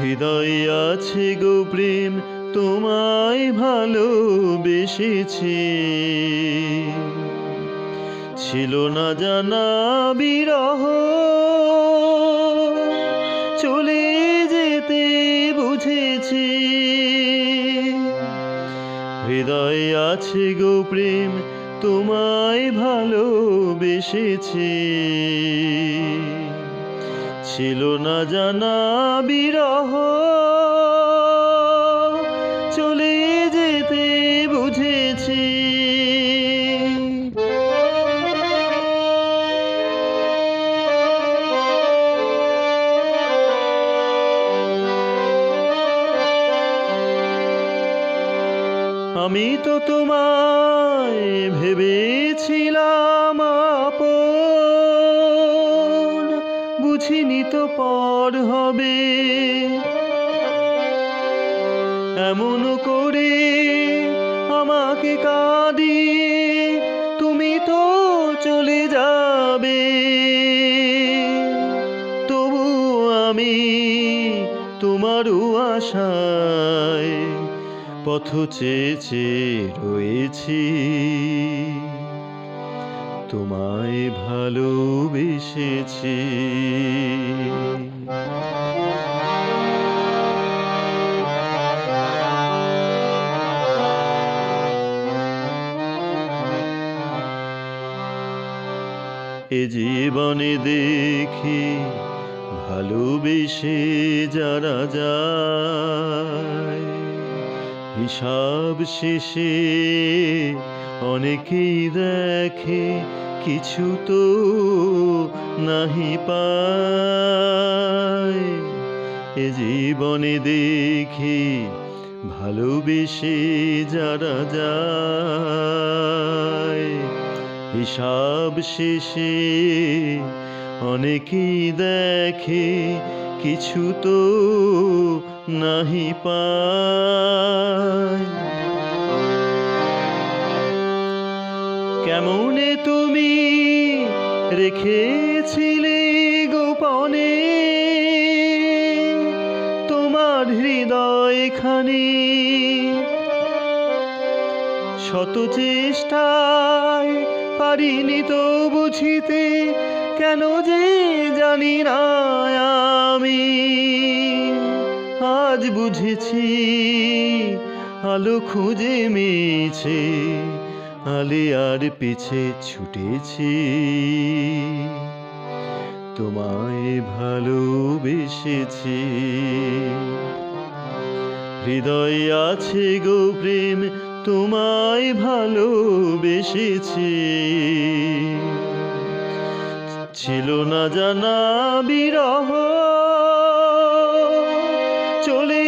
হৃদয়ে আছে গো প্রেম, তোমায় ভালোবেসেছি। ছিল না জানা বিরহ, চলে যেতে বুঝেছি। হৃদয়ে আছে গো প্রেম, তোমায় ভালোবেসেছি। ছিল না জানা বিরহ। চলে যেতে বুঝেছি। আমি তো তোমায় ভেবেছিলাম বুঝিনি তো পর হবে। এমন করে আমাকে কাঁদিয়ে তুমি তো চলে যাবে। তবু আমি তোমারও আশায় পথ চেয়েছে রয়েছি। তোমায় ভালোবেসেছি। এ জীবনে দেখি ভালোবেসে যারা যায় হিসাব শেষে অনেকেই দেখে কিছু তো নাহি পায়। এ জীবনে দেখি ভালোবেসে যারা যায়, হিসাব শেষে অনেকেই দেখে কিছু তো নাহি পায় কেমনে তুমি রেখেছিলে গোপনে? তোমার হৃদয় খানি শত চেষ্টায় পারিনি তো বুঝিতে। কেন যে জানি না বুঝেছি, আলো খুঁজে মিছে, আলিয়ার পিছে ছুটেছি। তোমায় ভালোবেসেছি। হৃদয় আছে গো প্রেম, তোমায় ভালোবেসেছি। ছিল না জানা বিরহ চলে